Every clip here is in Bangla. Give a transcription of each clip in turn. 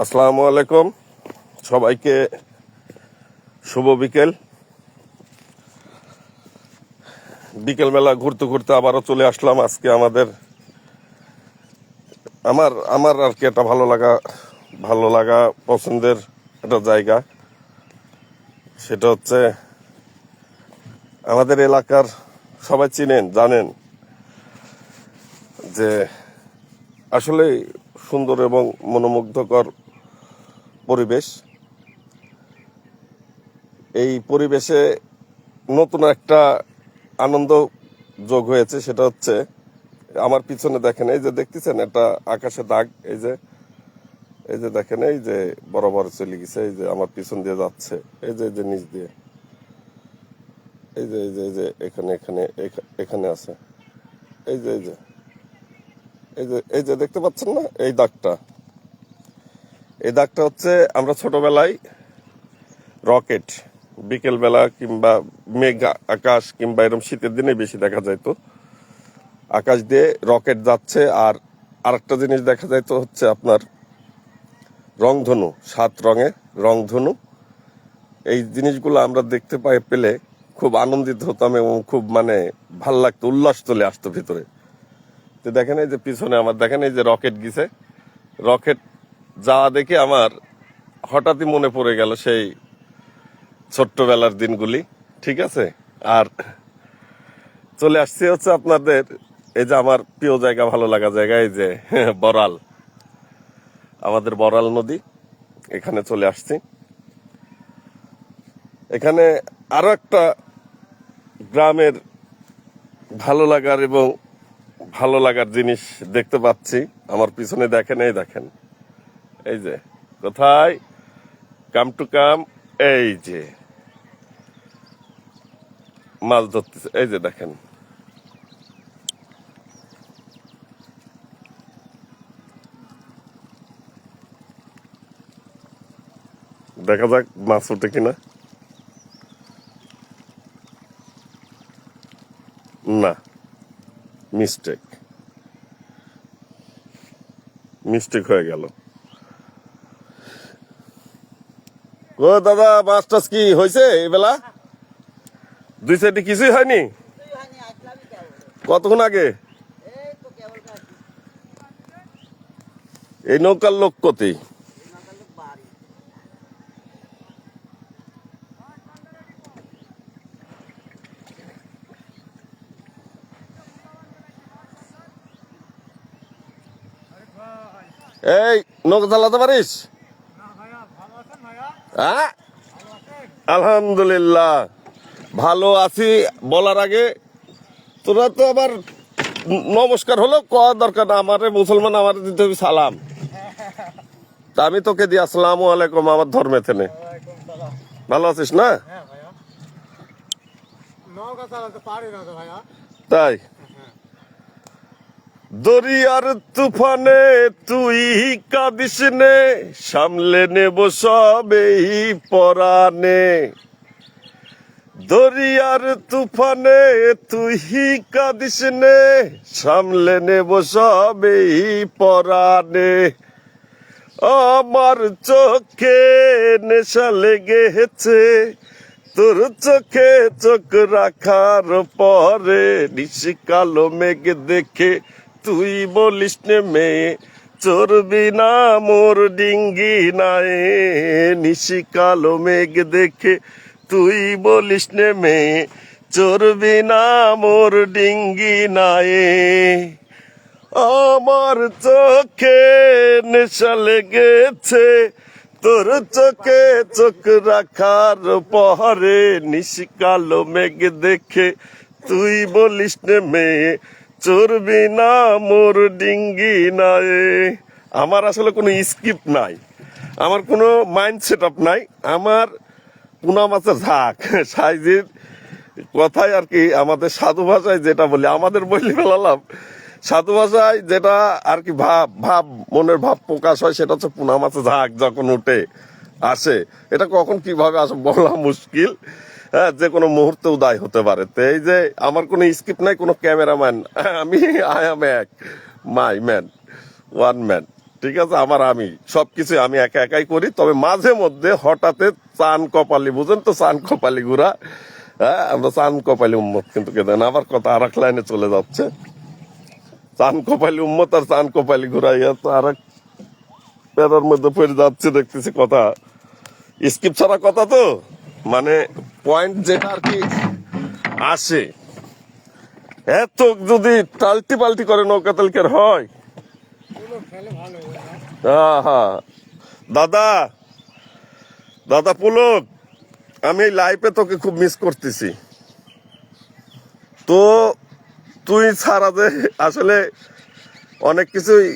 আসসালামু আলাইকুম। সবাইকে শুভ বিকেল। বিকেল বেলা ঘুরতে ঘুরতে আবারও চলে আসলাম আজকে আমাদের। আমার আমার আর কি একটা ভালো লাগা ভালো লাগা পছন্দের একটা জায়গা। সেটা হচ্ছে আমাদের এলাকার সবাই চিনেন, জানেন যে আসলে সুন্দর এবং মনোমুগ্ধকর পরিবেশ। এই পরিবেশে নতুন একটা আনন্দ যোগ হয়েছে, সেটা হচ্ছে আমার পিছনে দেখেন, এই যে দেখতেছেন একটা আকাশে দাগ, এই যে এই যে দেখেন, এই যে বরাবর চলে গেছে, এই যে আমার পিছন দিয়ে যাচ্ছে, এই যে এই যে নিচ দিয়ে, এই যে এই যে এই যে এখানে এখানে, এখা- এখানে আছে, এই যে এই যে এই যে এই যে দেখতে পাচ্ছেন না? এই দাগটা। এই দাগটা হচ্ছে আমরা ছোটবেলায় রকেট, বিকেলবেলা কিংবা মেঘ, আকাশ কিংবা এরকম শীতের দিনে বেশি দেখা যাইতো। আকাশ দিয়ে রকেট যাচ্ছে আর আরেকটা জিনিস দেখা যাইতো হচ্ছে আপনার রংধনু, সাত রঙের রংধনু। এই জিনিসগুলো আমরা দেখতে পাই পেলে খুব আনন্দিত হতাম এবং খুব মানে ভালো লাগতো, উল্লাস চলে আসতো ভিতরে। তো দেখেন এই যে পিছনে আমার, দেখেন এই যে রকেট গিছে। রকেট যাওয়া দেখে আমার হঠাৎই মনে পড়ে গেল সেই ছোট্টবেলার দিনগুলি, ঠিক আছে? আর চলে আসছে হচ্ছে আপনাদের, এই যে আমার প্রিয় জায়গা, ভালো লাগা জায়গা, এই যে বরাল আমাদের বরাল নদী, এখানে চলে আসছি। এখানে আরও একটা গ্রামের ভালো লাগার এবং ভালো লাগার জিনিস দেখতে পাচ্ছি। আমার পিছনে দেখেন, এই দেখেন। এই যে, কোথায়? কাম টু কাম, এই যে। মাছ ধরতেছে, এই যে দেখেন। দেখা যাক মাছ ওঠে কিনা। না মিস্টেক মিস্টেক হয়ে গেল। ও দাদা মাছ টাছ কি হয়েছে এই বেলা? দুই সাইডে কিছুই হয়নি? কতক্ষণ আগে? এই নৌকার লোক কতই এই নৌকা চালাতে পারিস? হ্যাঁ? আলহামদুলিল্লাহ। ভালো আছি বলার আগে। তোরা তো আবার নমস্কার হলো কওয়া দরকার না আমারে মুসলমান আমার দিতে হবে সালাম। তা আমি তোকে দিয়ে আসসালামু আলাইকুম আমার ধর্মে থেনে ভালো আছিস না? হ্যাঁ তাই? দরিয়ার তুফানে তুই কাঁদিস নে, সামলে নেব সবেই পরানে দরিয়ার তুফানে তুই কাঁদিস নে, সামলে নেব সবেই পরানে আমার চোখে নেশা লেগেছে, তোর চোখে চোখ রাখার পরে নিশি কালো মেঘ দেখে তুই বলিস নে মেয়ে না মোর ডিঙ্গি নাই নিশি কালো মেঘ দেখে তুই বলিস নে মেয়ে না মোর ডিঙ্গি নাই আমার চোখে নেশা লেগেছে, তোর চোখে চোখ রাখার পরে নিশি কালো মেঘ দেখে তুই বলিস নে মেয়ে চড়বি না, মোর ডিঙ্গি নাই। আমার আসলে কোনো স্কিপ নাই। আমার কোনো মাইন্ড সেট আপ নাই। আমার পুনা মাছের ঝাঁক। সাইজের কথায় আর কি, আমাদের সাধু ভাষায় যেটা বলি, আমাদের বলি ফেলালাম সাধু ভাষায় যেটা আর কি ভাব ভাব, মনের ভাব প্রকাশ হয়, সেটা হচ্ছে পুনা মাছের ঝাঁক যখন উঠে, আসে। এটা কখন কীভাবে আসে বলা মুশকিল। হ্যাঁ যে কোনো মুহূর্তে উদয় হতে পারে। তো এই যে আমার কোনো স্কিপ নাই, কোনো ক্যামেরাম্যান। আমি আই এম এক মাই ম্যান ওয়ান ম্যান ঠিক আছে, আমার আমি সবকিছু আমি একা একাই করি। তবে মাঝে মধ্যে হঠাৎ চান কপালি, বুঝেন তো, চান কপালি গুড়া। হ্যাঁ আমরা চান কপালি উম্মত কিন্তু কে দেন আবার কথা আর এক লাইনে চলে যাচ্ছে। চান কপালি উম্মত আর চান কপালি ঘুরা ইয়া তো আর এক প্যারার মধ্যে পড়ে যাচ্ছে, দেখতেছি কথা। স্কিপ ছাড়া কথা তো? মানে পয়েন্ট যেটা আর কি আসে। এত যদি টালটি পাল্টি করে নৌকা তালকের হয়? হ্যাঁ দাদা দাদা পুলক, আমি এই লাইফে তোকে খুব মিস করতেছি। তো তুই ছাড়া যে আসলে অনেক কিছুই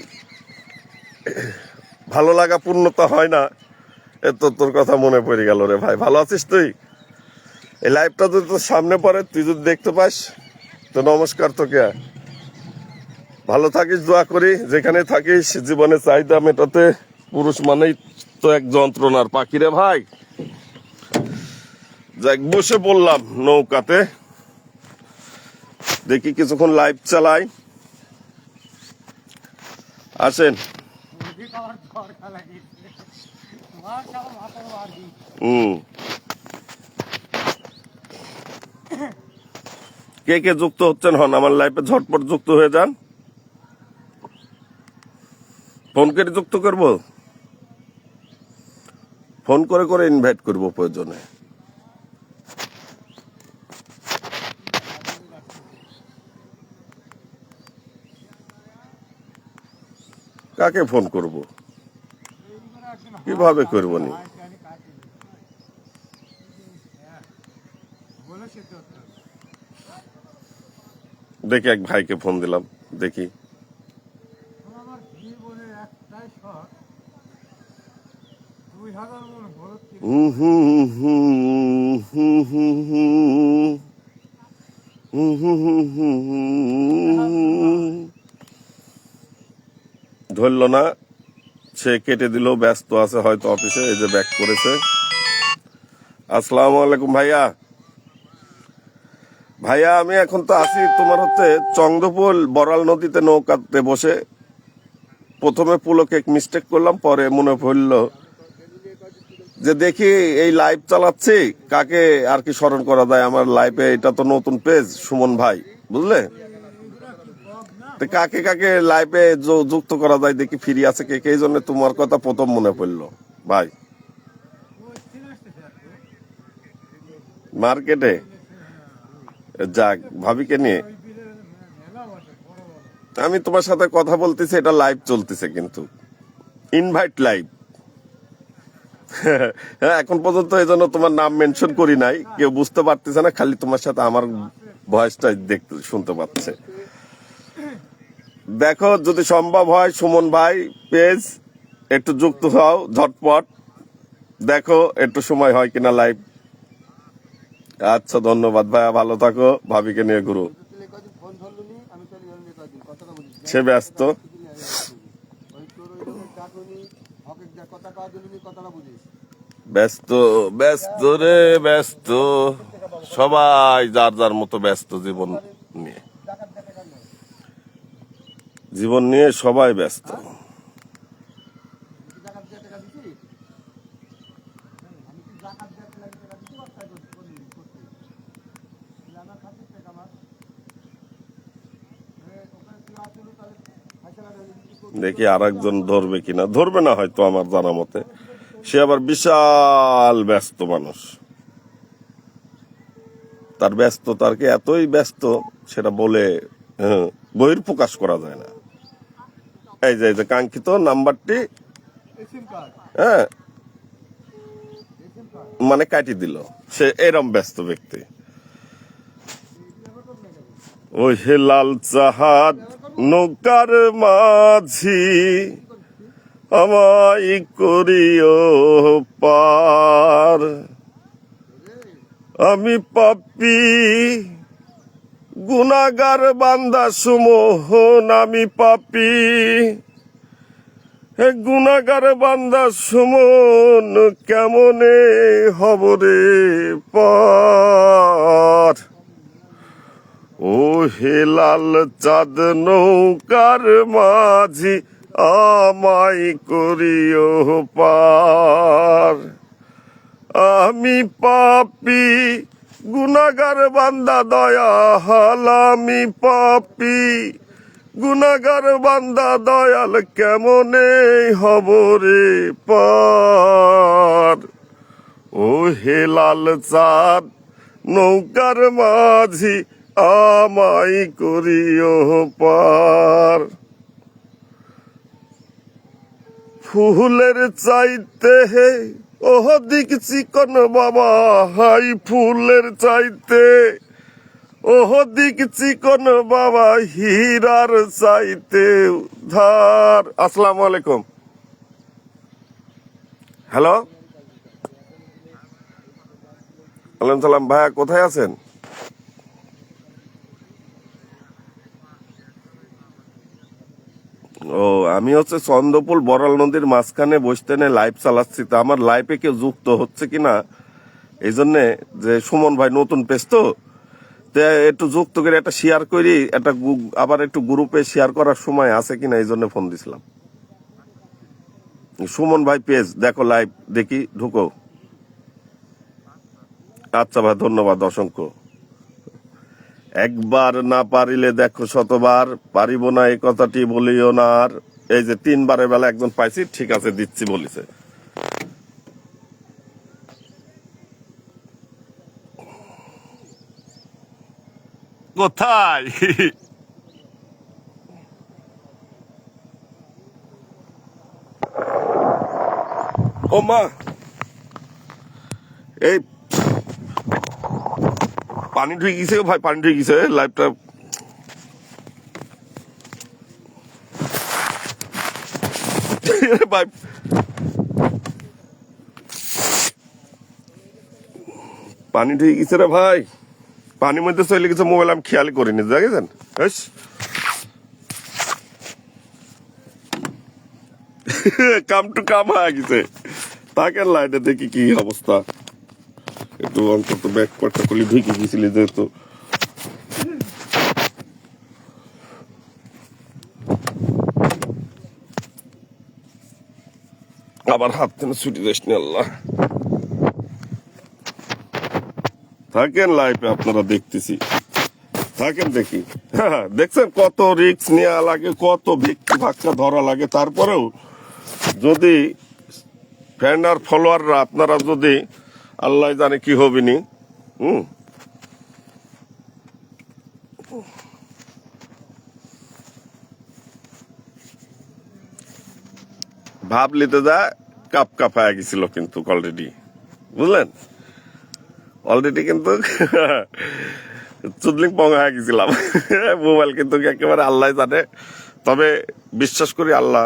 ভালো লাগা পূর্ণতা হয় না। এ তো তোর কথা মনে পড়ে গেল রে ভাই। ভালো আছিস তুই? এই লাইভটা যদি তোর সামনে পড়ে তুই যদি দেখতে পাস তো নমস্কার তোকে। ভালো থাকিস দোয়া করি। যেখানে থাকিস জীবনে চাহিদা মেটাতে। পুরুষ মানেই তো এক যন্ত্রণার পাখি রে ভাই। যাক বসে পড়লাম নৌকাতে। দেখি কিছুক্ষণ লাইভ চালাই। আসেন। মুরগি খাওয়ার দরকার লাগিয়েছে মার খাওয়া মাথা মার দিই হুম কে কে যুক্ত হচ্ছেন হন, আমার লাইফে ঝটপট যুক্ত হয়ে যান। ফোন করে যুক্ত করব? ফোন করে করে ইনভাইট করব প্রয়োজনে। কাকে ফোন করব? কীভাবে করব নি? দেখি এক ভাইকে ফোন দিলাম দেখি ধরল না সে কেটে দিল ব্যস্ত আছে হয়তো অফিসে এই যে ব্যাক করেছে আসসালামু আলাইকুম ভাইয়া ভাইয়া, আমি এখন তো আছি তোমার হচ্ছে চন্দ্রপুল, বড়াল নদীতে নৌকাতে বসে। প্রথমে পুলকে মিস্টেক করলাম, পরে মনে পড়ল যে দেখি এই লাইভ চালাচ্ছি, কাকে আর কি স্মরণ করা যায়? আমার লাইভে এটা তো নতুন পেজ সুমন ভাই, বুঝলে? তো কাকে কাকে লাইভে যুক্ত করা যায়, দেখি ফ্রি আছে কে কে জন্য তোমার কথা প্রথম মনে পড়ল। ভাই। মার্কেটে? যাক, ভাবিকে নিয়ে। আমি তোমার সাথে কথা বলতেছি, এটা লাইভ চলতেছে কিন্তু। ইনভাইট লাইভ হ্যাঁ এখন পর্যন্ত এই জন্য তোমার নাম মেনশন করি নাই। কেউ বুঝতে পারতেছে না, খালি তোমার সাথে আমার ভয়েসটা দেখতে, শুনতে পাচ্ছে। দেখো, যদি সম্ভব হয়, সুমন ভাই পেজ একটু যুক্ত হও, ঝটপট। দেখো, একটু সময় হয় কিনা লাইভ আচ্ছা ধন্যবাদ। ভাইয়া, ভালো থাকো। ভাবিকে নিয়ে ঘুরো। সে ব্যস্ত। ব্যস্ত ব্যস্ত রে, ব্যস্ত। সবাই যার যার মতো ব্যস্ত জীবন নিয়ে। জীবন নিয়ে সবাই ব্যস্ত। কি আর একজন ধরবে কিনা? ধরবে না হয়তো আমার জানা মতে। সে আবার বিশাল ব্যস্ত মানুষ। তার ব্যস্ত তার কি এতই ব্যস্ত সেটা বলে হ্যাঁ, বহির প্রকাশ করা যায় না। এই যে এই যে কাঙ্ক্ষিত নাম্বারটি হ্যাঁ মানে কাটি দিল। সে এরম ব্যস্ত ব্যক্তি। ওই হে লাল চাহাদ নৌকার মাঝি আমায় করিও পার। আমি পাপি গুনাগার বান্দা সুমোহন, আমি পাপি। হে গুনাগার বান্দা সুমন কেমনে হবরে পার? ও হে লাল চাঁদ নৌকার মাঝি, আমায় করিও পার। আমি পাপি গুনাগার বান্দা দয়া হাল আমি পাপি। গুনাগার বান্দা, দয়াল কেমনে হব রে পার? ও হে লাল চাঁদ নৌকার মাঝি আমায় করিও পার। ফুলের চাইতে হে ওহ দিক চিকন বাবা, হাই ফুলের চাইতে। ওহ দিক চিকন বাবা, হীরার চাইতে ধার আসসালামু আলাইকুম। হ্যালো? আলাইকুম সালাম। ভাইয়া, কোথায় আছেন? ও, আমি হচ্ছে চন্দ্রপুল বড়াল নদীর মাঝখানে বসতেনে লাইভ চালাচ্ছি। তো আমার লাইভে কেউ যুক্ত হচ্ছে কিনা? এই জন্যে যে সুমন ভাই নতুন পেজ তে একটু যুক্ত করে একটা শেয়ার করি, একটা আবার একটু গ্রুপে শেয়ার করার সময় আছে কিনা এই জন্য ফোন দিছিলাম। সুমন ভাই পেজ দেখো লাইভ দেখি, ঢুকো। আচ্ছা ভাই, ধন্যবাদ, অসংখ্য। একবার না পারিলে দেখো শতবার, পারিব না এই কথাটি বলিও না আর। এই যে তিনবারের বেলা একজন পাইছি, ঠিক আছে, দিচ্ছি বলিছে। কোথায়? ও মা! এই পানি ঢুকে গেছে ভাই, পানি ঢুকে গেছে লাইভটা ভাই। পানি ঢুকে গেছে রে ভাই। পানির মধ্যে চলে গেছে মোবাইল আমি খেয়াল করিনি, দেখেছেন? হেস। কাম টু কাম হয়ে গেছে। তাকে লাইটে দেখি কি অবস্থা। একটু অন্তত ব্যাক পার্টটা খুলে ঢুকে গেছিলি যেহেতু আবার হাত থেকে ছুটি দিস আল্লাহ। থাকেন লাইফে আপনারা দেখতেছি। থাকেন দেখি। হ্যাঁ দেখছেন কত রিক্স নেওয়া লাগে, কত ভিক্ষি ভাক্কা ধরা লাগে। তারপরেও যদি ফ্যান আর ফলোয়াররা আপনারা যদি আল্লাহ জানে কি হবিনি হুম। ভাব লিতে যা, কাপ কাপ হয়ে গেছিল কিন্তু অলরেডি বুঝলেন? অলরেডি কিন্তু চুদলিং পং হয়ে গেছিলাম। মোবাইল কিন্তু একেবারে আল্লাহ জানে। তবে বিশ্বাস করি আল্লাহ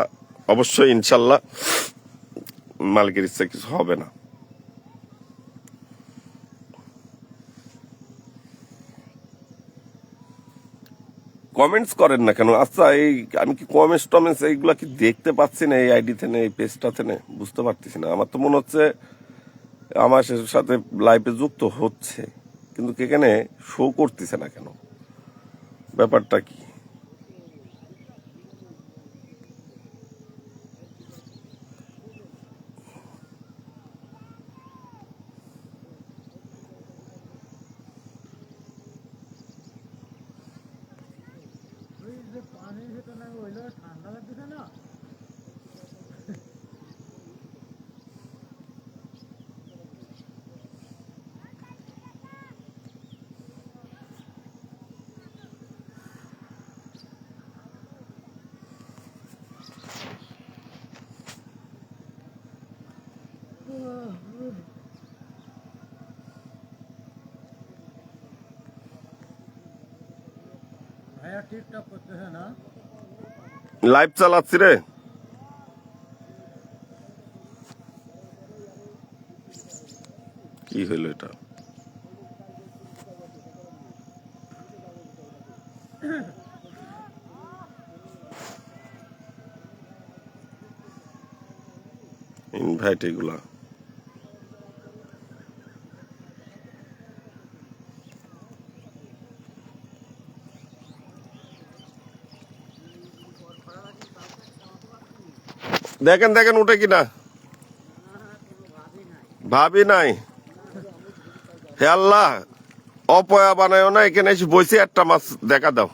অবশ্যই ইনশাল্লাহ মালিকের ইচ্ছা কিছু হবে না। কমেন্টস করেন না কেন? আচ্ছা এই আমি কি কমেন্টস টমেন্টস এইগুলা কি দেখতে পাচ্ছি না? এই আইডি থেকে এই পেজটা থেকে বুঝতে পারতেছি না। আমার তো মনে হচ্ছে আমার সাথে লাইফে যুক্ত হচ্ছে, কিন্তু কেখানে শো করতেছে না কেন? ব্যাপারটা কি? না। লাইভ চালাচ্ছি রে। কি হইল এটা? ইনভাইট এগুলা। দেখেন দেখেন উঠে কিনা। ভাবি নাই। হে আল্লাহ অপয়া বানায় না এখানে এসে বসে একটা মাছ দেখা দাও।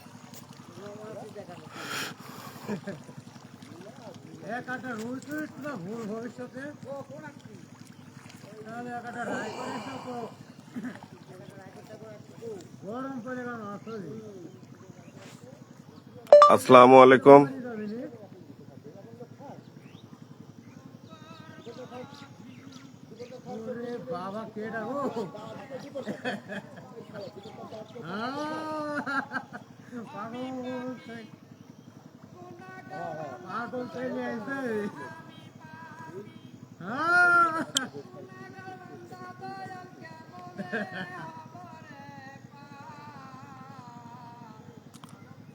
আসসালামু একটা বাবা কেডা ও। পাগল আসবে হ্যাঁ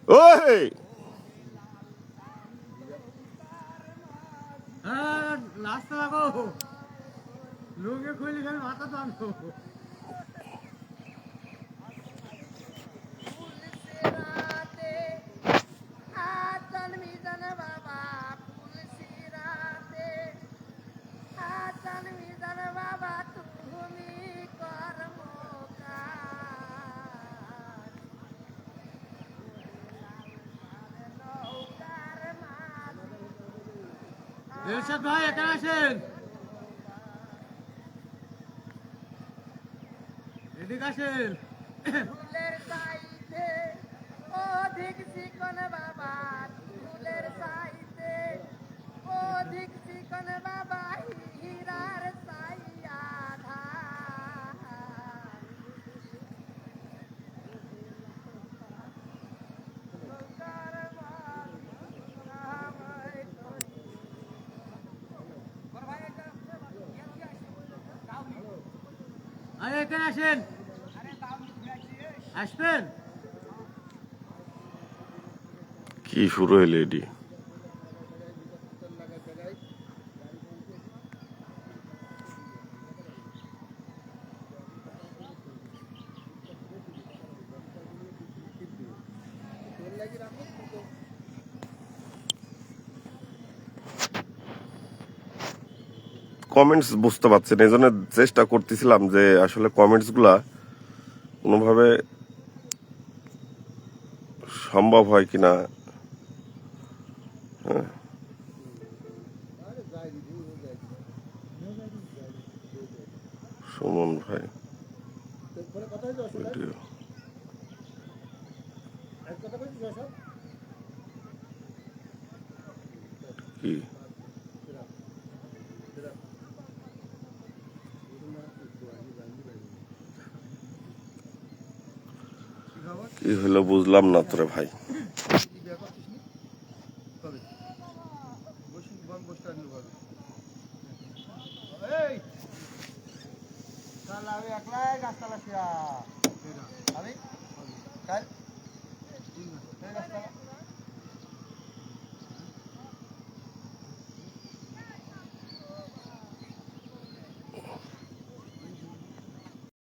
ওই। হ্যাঁ নাস্তা লাগো। লুঙ্গি খুলি খালি মাথা টানতো রাতে আতন মিজান আসেন ফুলের অধিক চিকন বাবা ফুলের অধিক চিকন বাবা হীরার সাইয়া ধার আরে এখানে আসেন। আসবেন? কি শুরু হইল এডি? কমেন্টস বুঝতে পারছি না এই জন্য চেষ্টা করতেছিলাম যে আসলে কমেন্টসগুলা কোনোভাবে সম্ভব হয় কিনা হ্যাঁ। সুমন ভাই ভিডিও কি কি হলো বুঝলাম না তোরে ভাই।